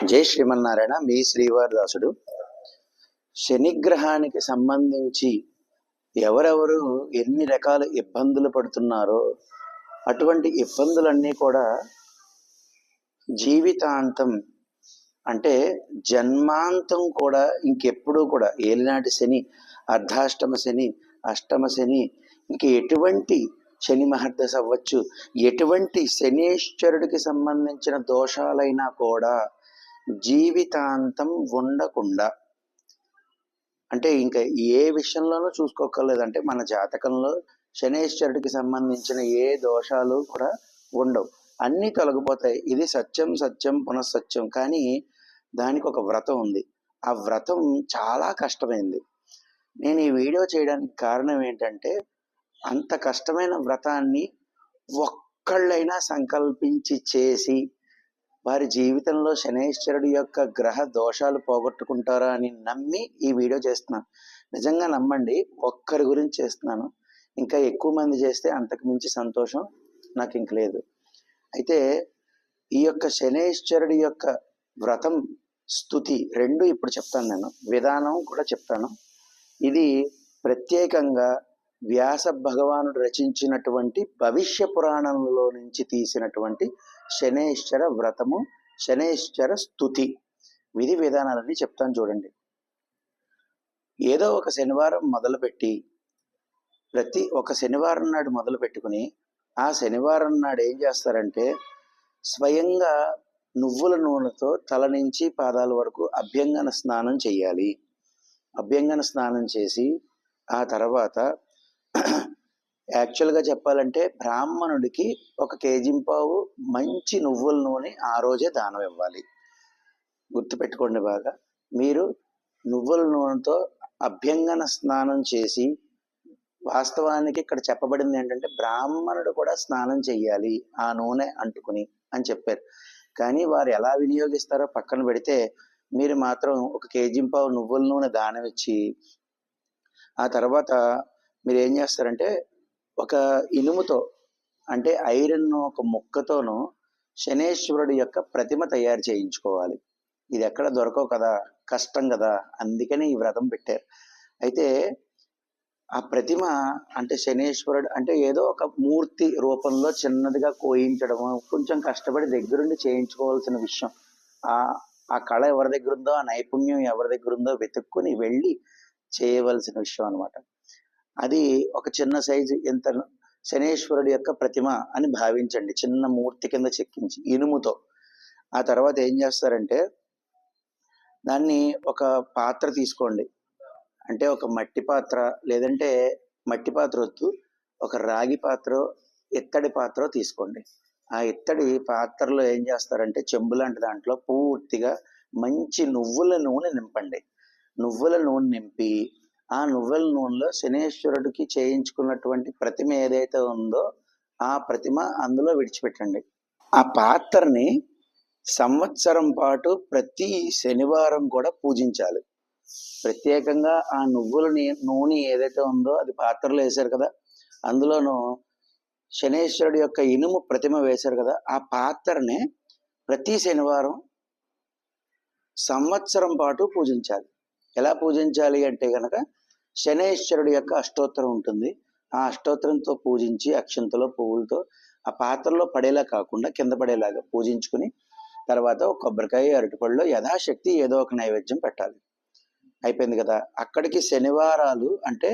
జై శ్రీమన్నారాయణ మీ శ్రీవారి దాసుడు శనిగ్రహానికి సంబంధించి ఎవరెవరు ఎన్ని రకాల ఇబ్బందులు పడుతున్నారో అటువంటి ఇబ్బందులన్నీ కూడా జీవితాంతం అంటే జన్మాంతం కూడా ఇంకెప్పుడూ కూడా ఏలినాటి శని అర్ధాష్టమ శని అష్టమ శని ఇంక ఎటువంటి శని మహర్దశ అవ్వచ్చు ఎటువంటి శనీశ్వరుడికి సంబంధించిన దోషాలైనా కూడా జీవితాంతం ఉండకుండా. అంటే ఇంకా ఏ విషయంలోనూ చూసుకోకర్లేదంటే మన జాతకంలో శనేశ్వరుడికి సంబంధించిన ఏ దోషాలు కూడా ఉండవు. అన్నీ తొలగిపోతాయి. ఇది సత్యం సత్యం పునఃసత్యం. కానీ దానికి ఒక వ్రతం ఉంది. ఆ వ్రతం చాలా కష్టమైంది. నేను ఈ వీడియో చేయడానికి కారణం ఏంటంటే అంత కష్టమైన వ్రతాన్ని ఒక్కళ్ళైనా సంకల్పించి చేసి వారి జీవితంలో శనేశ్వరుడి యొక్క గ్రహ దోషాలు పోగొట్టుకుంటారా అని నమ్మి ఈ వీడియో చేస్తున్నాను. నిజంగా నమ్మండి ఒక్కరి గురించి చేస్తున్నాను. ఇంకా ఎక్కువ మంది చేస్తే అంతకు మించి సంతోషం నాకు ఇంక లేదు. అయితే ఈ యొక్క శనేశ్వరుడి యొక్క వ్రతం స్థుతి రెండు ఇప్పుడు చెప్తాను నేను. విధానం కూడా చెప్తాను. ఇది ప్రత్యేకంగా వ్యాస భగవానుడు రచించినటువంటి భవిష్య పురాణంలో నుంచి తీసినటువంటి శనేశ్వర వ్రతము శనేశ్వర స్థుతి విధి విధానాలని చెప్తాను చూడండి. ఏదో ఒక శనివారం మొదలుపెట్టి ప్రతి ఒక శనివారం నాడు మొదలు పెట్టుకుని ఆ శనివారం నాడు ఏం చేస్తారంటే స్వయంగా నువ్వుల నూనెతో తల నుంచి పాదాల వరకు అభ్యంగన స్నానం చేయాలి. అభ్యంగన స్నానం చేసి ఆ తర్వాత యాక్చువల్గా చెప్పాలంటే బ్రాహ్మణుడికి ఒక కేజింపావు మంచి నువ్వుల నూనె ఆ రోజే దానం ఇవ్వాలి. గుర్తుపెట్టుకోండి బాగా. మీరు నువ్వుల నూనెతో అభ్యంగన స్నానం చేసి వాస్తవానికి ఇక్కడ చెప్పబడింది ఏంటంటే బ్రాహ్మణుడు కూడా స్నానం చేయాలి ఆ నూనె అంటుకుని అని చెప్పారు. కానీ వారు ఎలా వినియోగిస్తారో పక్కన పెడితే మీరు మాత్రం ఒక కేజింపావు నువ్వుల నూనె దానం ఇచ్చి ఆ తర్వాత మీరు ఏం చేస్తారంటే ఒక ఇనుముతో అంటే ఐరన్ ఒక ముక్కతోనూ శనేశ్వరుడు యొక్క ప్రతిమ తయారు చేయించుకోవాలి. ఇది ఎక్కడ దొరకవు కదా కష్టం కదా అందుకని ఈ వ్రతం పెట్టారు. అయితే ఆ ప్రతిమ అంటే శనేశ్వరుడు అంటే ఏదో ఒక మూర్తి రూపంలో చిన్నదిగా కోయించడం కొంచెం కష్టపడి దగ్గరుండి చేయించుకోవాల్సిన విషయం. ఆ ఆ కళ ఎవరి దగ్గర ఉందో ఆ నైపుణ్యం ఎవరి దగ్గర ఉందో వెతుక్కుని వెళ్ళి చేయవలసిన విషయం అనమాట అది ఒక చిన్న సైజు ఎంత శనేశ్వరుడి యొక్క ప్రతిమ అని భావించండి. చిన్న మూర్తి కింద చెక్కించి ఇనుముతో. ఆ తర్వాత ఏం చేస్తారంటే దాన్ని ఒక పాత్ర తీసుకోండి. అంటే ఒక మట్టి పాత్ర లేదంటే మట్టి పాత్ర వద్దు ఒక రాగి పాత్ర ఇత్తడి పాత్ర తీసుకోండి. ఆ ఇత్తడి పాత్రలో ఏం చేస్తారంటే చెంబు లాంటి దాంట్లో పూర్తిగా మంచి నువ్వుల నూనె నింపండి. నువ్వుల నూనె నింపి ఆ నువ్వుల నూనెలో శనేశ్వరుడికి చేయించుకున్నటువంటి ప్రతిమ ఏదైతే ఉందో ఆ ప్రతిమ అందులో విడిచిపెట్టండి. ఆ పాత్రని సంవత్సరం పాటు ప్రతి శనివారం కూడా పూజించాలి. ప్రత్యేకంగా ఆ నువ్వుల నూనె ఏదైతే ఉందో అది పాత్రలో వేశారు కదా అందులోనూ శనేశ్వరుడు యొక్క ఇనుము ప్రతిమ వేశారు కదా ఆ పాత్రని ప్రతి శనివారం సంవత్సరం పాటు పూజించాలి. ఎలా పూజించాలి అంటే కనుక శనేశ్వరుడు యొక్క అష్టోత్తరం ఉంటుంది. ఆ అష్టోత్తరంతో పూజించి అక్షంతలో పువ్వులతో ఆ పాత్రలో పడేలా కాకుండా కింద పడేలాగా పూజించుకుని తర్వాత ఒక కొబ్బరికాయ అరటిపళ్ళు యథాశక్తి ఏదో ఒక నైవేద్యం పెట్టాలి. అయిపోయింది కదా. అక్కడికి శనివారాలు అంటే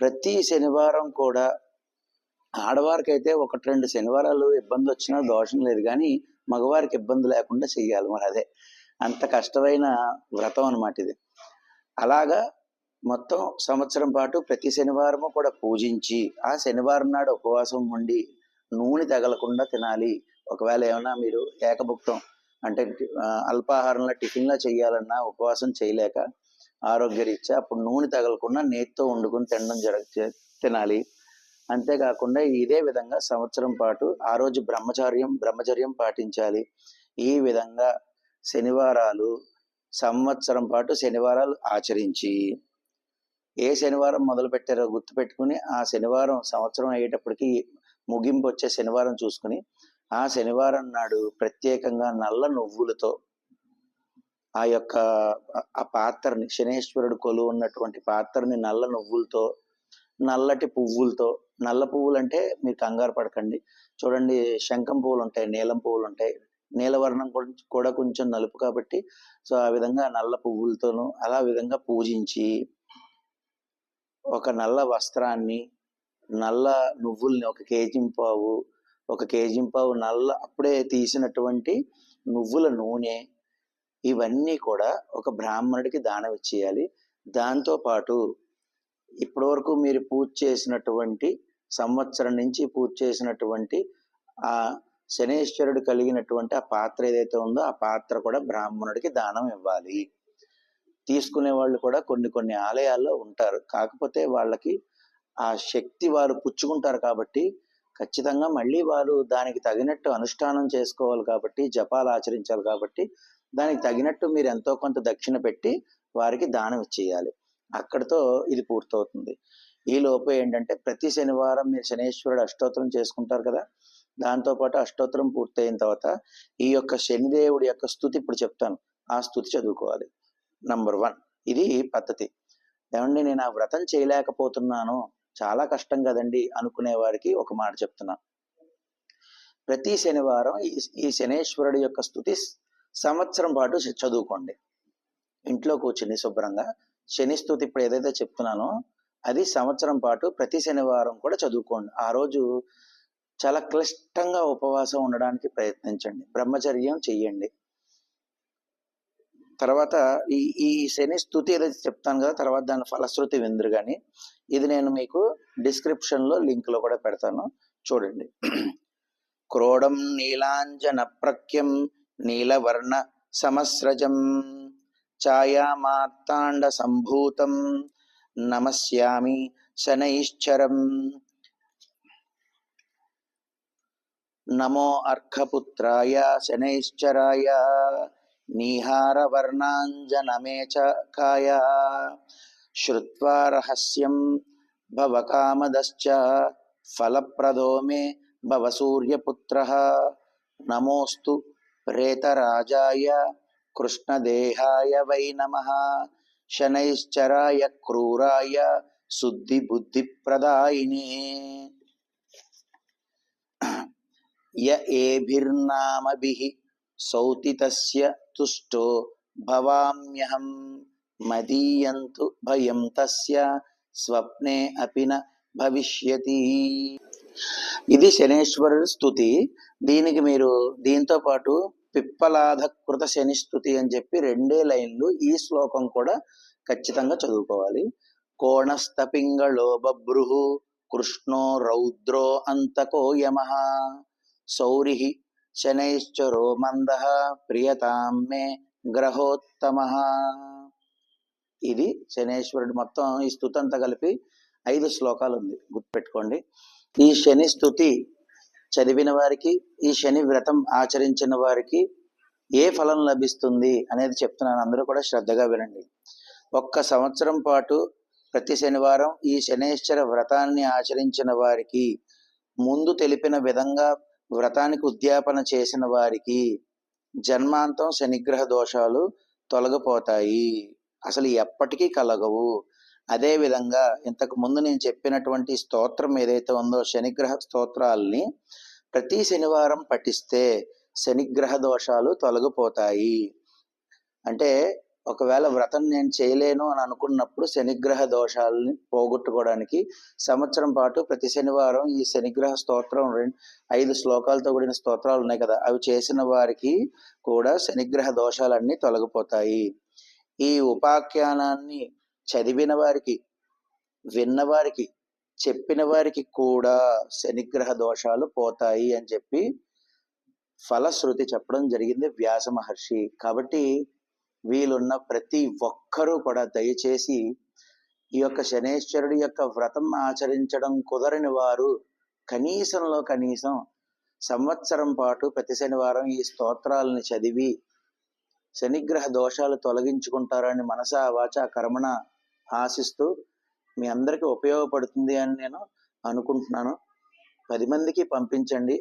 ప్రతి శనివారం కూడా ఆడవారికి అయితే ఒకటి రెండు శనివారాలు ఇబ్బంది వచ్చినా దోషం లేదు కానీ మగవారికి ఇబ్బంది లేకుండా చెయ్యాలి మరి అదే అంత కష్టమైన వ్రతం అనమాట ఇది. అలాగా మొత్తం సంవత్సరం పాటు ప్రతి శనివారము కూడా పూజించి ఆ శనివారం నాడు ఉపవాసం ఉండి నూనె తగలకుండా తినాలి. ఒకవేళ ఏమైనా మీరు ఏకభుక్తం అంటే అల్పాహారంలో టిఫిన్లా చేయాలన్నా ఉపవాసం చేయలేక ఆరోగ్యరీత్యా అప్పుడు నూనె తగలకుండా నేతితో వండుకుని తినడం జరగ తినాలి. అంతేకాకుండా ఇదే విధంగా సంవత్సరం పాటు ఆ రోజు బ్రహ్మచార్యం బ్రహ్మచర్యం పాటించాలి. ఈ విధంగా శనివారాలు సంవత్సరం పాటు శనివారాలు ఆచరించి ఏ శనివారం మొదలు పెట్టారో గుర్తుపెట్టుకుని ఆ శనివారం సంవత్సరం అయ్యేటప్పటికి ముగింపు వచ్చే శనివారం చూసుకుని ఆ శనివారం నాడు ప్రత్యేకంగా నల్ల నువ్వులతో ఆ యొక్క ఆ- పాత్రని శనేశ్వరుడు కొలు ఉన్నటువంటి పాత్రని నల్ల నువ్వులతో నల్లటి పువ్వులతో నల్ల పువ్వులు అంటే మీరు కంగారు పడకండి. చూడండి శంఖం పువ్వులు ఉంటాయి నీలం పువ్వులు ఉంటాయి నీలవర్ణం కూడా- కూడా కొంచెం నలుపు కాబట్టి సో ఆ విధంగా నల్ల పువ్వులతోనూ అలా విధంగా పూజించి ఒక నల్ల వస్త్రాన్ని నల్ల నువ్వుల్ని ఒక కేజింపావు ఒక కేజింపావు నల్ల అప్పుడే తీసినటువంటి నువ్వుల నూనె ఇవన్నీ కూడా ఒక బ్రాహ్మణుడికి దానం ఇచ్చేయాలి. దాంతో పాటు మీరు పూజ చేసినటువంటి సంవత్సరం నుంచి పూజ చేసినటువంటి ఆ శనేశ్వరుడు కలిగినటువంటి ఆ పాత్ర ఏదైతే ఉందో ఆ పాత్ర కూడా బ్రాహ్మణుడికి దానం ఇవ్వాలి. తీసుకునే వాళ్ళు కూడా కొన్ని కొన్ని ఆలయాల్లో ఉంటారు. కాకపోతే వాళ్ళకి ఆ శక్తి వారు పుచ్చుకుంటారు కాబట్టి ఖచ్చితంగా మళ్ళీ వారు దానికి తగినట్టు అనుష్ఠానం చేసుకోవాలి కాబట్టి జపాలు ఆచరించాలి కాబట్టి దానికి తగినట్టు మీరు ఎంతో కొంత దక్షిణ పెట్టి వారికి దానం ఇచ్చేయాలి. అక్కడితో ఇది పూర్తవుతుంది. ఈ లోపు ఏంటంటే ప్రతి శనివారం మీరు శనేశ్వరుడు అష్టోత్తరం చేసుకుంటారు కదా దాంతోపాటు అష్టోత్తరం పూర్తయిన తర్వాత ఈ యొక్క శనిదేవుడి యొక్క స్థుతి ఇప్పుడు చెప్తాను. ఆ స్థుతి చదువుకోవాలి. నంబర్ వన్ ఇది పద్ధతి. ఏమండి నేను ఆ వ్రతం చేయలేకపోతున్నాను చాలా కష్టం కదండి అనుకునే వారికి ఒక మాట చెప్తున్నా. ప్రతి శనివారం ఈ- ఈ శనేశ్వరుడి యొక్క స్థుతి సంవత్సరం పాటు చదువుకోండి. ఇంట్లో కూర్చుని శుభ్రంగా శని స్థుతి ఇప్పుడు ఏదైతే చెప్తున్నానో అది సంవత్సరం పాటు ప్రతి శనివారం కూడా చదువుకోండి. ఆ రోజు చాలా క్లిష్టంగా ఉపవాసం ఉండడానికి ప్రయత్నించండి. బ్రహ్మచర్యం చెయ్యండి. తర్వాత ఈ ఈ శని స్థుతి ఏదైతే చెప్తాను కదా తర్వాత దాని ఫలశ్రుతి విందురు కానీ ఇది నేను మీకు డిస్క్రిప్షన్లో లింక్లో కూడా పెడతాను. చూడండి. క్రోడం నీలాంజన ప్రఖ్యం నీలవర్ణ సమస్రజం ఛాయామార్తాండ సంభూతం నమస్యామి శనైశ్చరం నమో అర్ఘపుత్రాయ శనైశ్చరాయ నీహారవర్ణాంజనమేచకాయ శ్రుత్వా రహస్యం భవకామదశ్చ ఫలప్రదో మే భవ సూర్యపుత్ర నమోస్తు ప్రేతరాజాయ కృష్ణదేహాయ వై నమ శనైశ్చరాయ క్రూరాయ శుద్ధి బుద్ధిప్రదాయినే య ఏభిర్నామభిః సౌతితస్య తుష్టో భవామ్యహం మదీయంతు భయం తస్య స్వప్నే అపిన భవిష్యతి. ఇది శనేశ్వరుడు స్థుతి దీనికి మీరు దీంతో పాటు పిప్పలాధకృత శని స్థుతి అని చెప్పి రెండే లైన్లు ఈ శ్లోకం కూడా ఖచ్చితంగా చదువుకోవాలి. కోణస్తపింగళో బభ్రుః కృష్ణో రౌద్రో అంతకో యమ. సౌరిః శనైశ్చరో మందః ప్రియతాం మే గ్రహోత్తమ ఇది శనేశ్వరుడు మొత్తం ఈ స్థుతి అంతా కలిపి ఐదు శ్లోకాలు ఉంది గుర్తుపెట్టుకోండి. ఈ శని స్థుతి చదివిన వారికి ఈ శని వ్రతం ఆచరించిన వారికి ఏ ఫలం లభిస్తుంది అనేది చెప్తున్నాను. అందరూ కూడా శ్రద్ధగా వినండి. ఒక్క సంవత్సరం పాటు ప్రతి శనివారం ఈ శనేశ్వర వ్రతాన్ని ఆచరించిన వారికి ముందు తెలిపిన విధంగా వ్రతానికి ఉద్యాపన చేసిన వారికి జన్మాంతం శనిగ్రహ దోషాలు తొలగిపోతాయి. అసలు ఎప్పటికీ కలగవు. అదే విధంగా ఇంతకు ముందు నేను చెప్పినటువంటి స్తోత్రం ఏదైతే ఉందో శనిగ్రహ స్తోత్రాల్ని ప్రతి శనివారం పఠిస్తే శనిగ్రహ దోషాలు తొలగిపోతాయి. అంటే ఒకవేళ వ్రతం నేను చేయలేను అని అనుకున్నప్పుడు శనిగ్రహ దోషాలని పోగొట్టుకోవడానికి సంవత్సరం పాటు ప్రతి శనివారం ఈ శనిగ్రహ స్తోత్రం రెండు ఐదు శ్లోకాలతో కూడిన స్తోత్రాలు ఉన్నాయి కదా. అవి చేసిన వారికి కూడా శనిగ్రహ దోషాలన్నీ తొలగిపోతాయి. ఈ ఉపాఖ్యానాన్ని చదివిన వారికి విన్నవారికి చెప్పిన వారికి కూడా శనిగ్రహ దోషాలు పోతాయి అని చెప్పి ఫలశ్రుతి చెప్పడం జరిగింది వ్యాస మహర్షి. కాబట్టి వీలున్న ప్రతి ఒక్కరూ కూడా దయచేసి ఈ యొక్క శనేశ్వరుడి యొక్క వ్రతం ఆచరించడం కుదరని వారు కనీసంలో కనీసం సంవత్సరం పాటు ప్రతి శనివారం ఈ స్తోత్రాలని చదివి శనిగ్రహ దోషాలు తొలగించుకుంటారని మనసా వాచ కర్మణ ఆశిస్తూ మీ అందరికీ ఉపయోగపడుతుంది అని నేను అనుకుంటున్నాను. పది మందికి పంపించండి.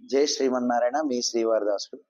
జై శ్రీమన్నారాయణ మీ శ్రీవారిదాసుడు